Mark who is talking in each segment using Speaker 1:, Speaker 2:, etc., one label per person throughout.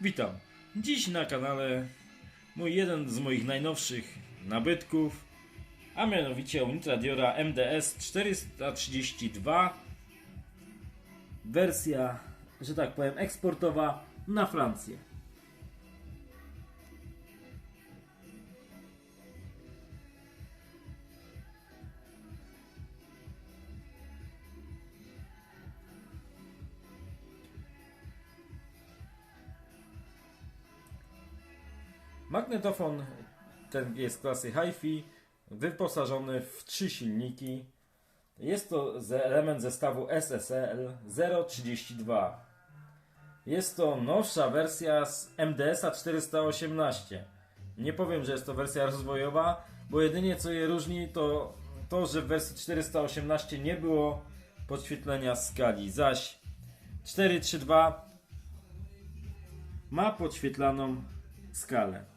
Speaker 1: Witam. Dziś na kanale mój jeden z moich najnowszych nabytków, a mianowicie Unitradiora MDS 432 wersja, że tak powiem, eksportowa na Francję. Magnetofon ten jest klasy HiFi, wyposażony w trzy silniki. Jest to element zestawu SSL 032. Jest to nowsza wersja z MDS-a 418. Nie powiem, że jest to wersja rozwojowa, bo jedynie co je różni to to, że w wersji 418 nie było podświetlenia skali, zaś 432 ma podświetlaną skalę,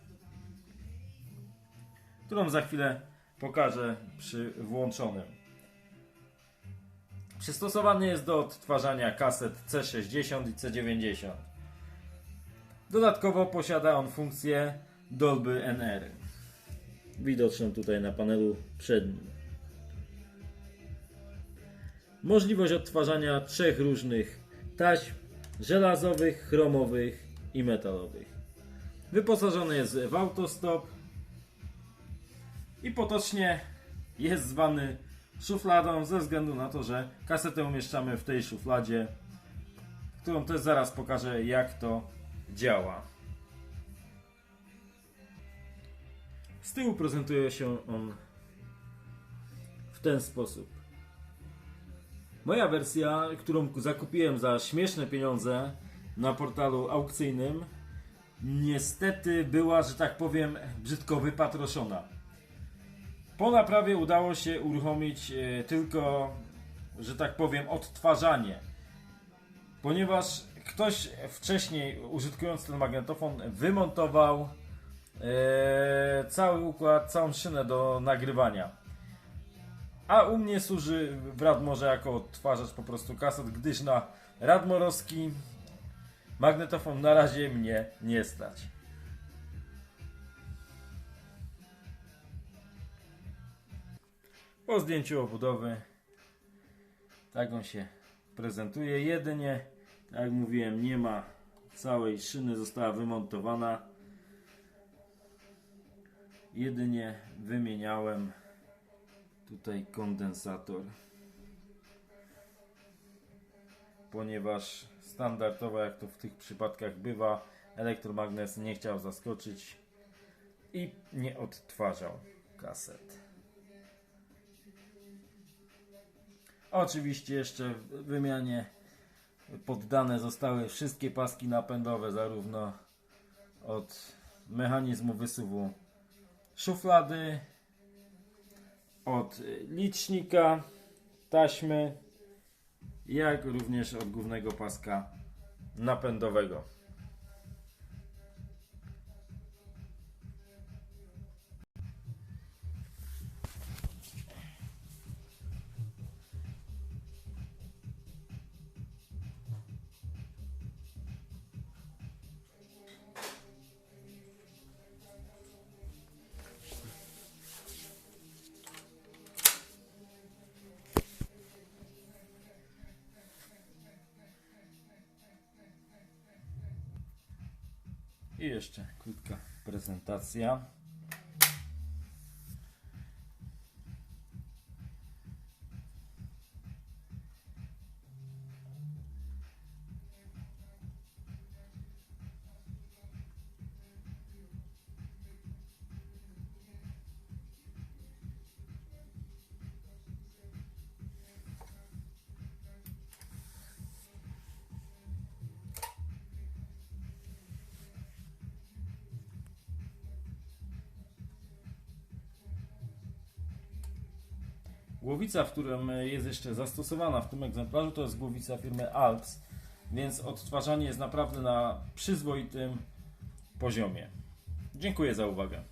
Speaker 1: którą za chwilę pokażę przy włączonym. Przystosowany jest do odtwarzania kaset C60 i C90. Dodatkowo posiada on funkcję Dolby NR. Widoczną tutaj na panelu przednim. Możliwość odtwarzania trzech różnych taśm żelazowych, chromowych i metalowych. Wyposażony jest w autostop i potocznie jest zwany szufladą ze względu na to, że kasetę umieszczamy w tej szufladzie, którą też zaraz pokażę jak to działa. Z tyłu prezentuje się on w ten sposób. Moja wersja, którą zakupiłem za śmieszne pieniądze na portalu aukcyjnym, niestety była, że tak powiem, brzydko wypatroszona. Po naprawie udało się uruchomić e, tylko, że tak powiem, odtwarzanie. Ponieważ ktoś wcześniej, użytkując ten magnetofon, wymontował e, cały układ, całą szynę do nagrywania. A u mnie służy w Radmorze jako odtwarzacz po prostu kaset, gdyż na Radmorowski magnetofon na razie mnie nie stać. Po zdjęciu obudowy tak on się prezentuje. Jedynie, tak jak mówiłem, nie ma całej szyny, została wymontowana. Jedynie wymieniałem tutaj kondensator. Ponieważ standardowo, jak to w tych przypadkach bywa, elektromagnes nie chciał zaskoczyć i nie odtwarzał kaset. Oczywiście jeszcze w wymianie poddane zostały wszystkie paski napędowe, zarówno od mechanizmu wysuwu szuflady, od licznika taśmy, jak również od głównego paska napędowego. I jeszcze krótka prezentacja. Głowica, w którym jest jeszcze zastosowana w tym egzemplarzu, to jest głowica firmy Alps, więc odtwarzanie jest naprawdę na przyzwoitym poziomie. Dziękuję za uwagę.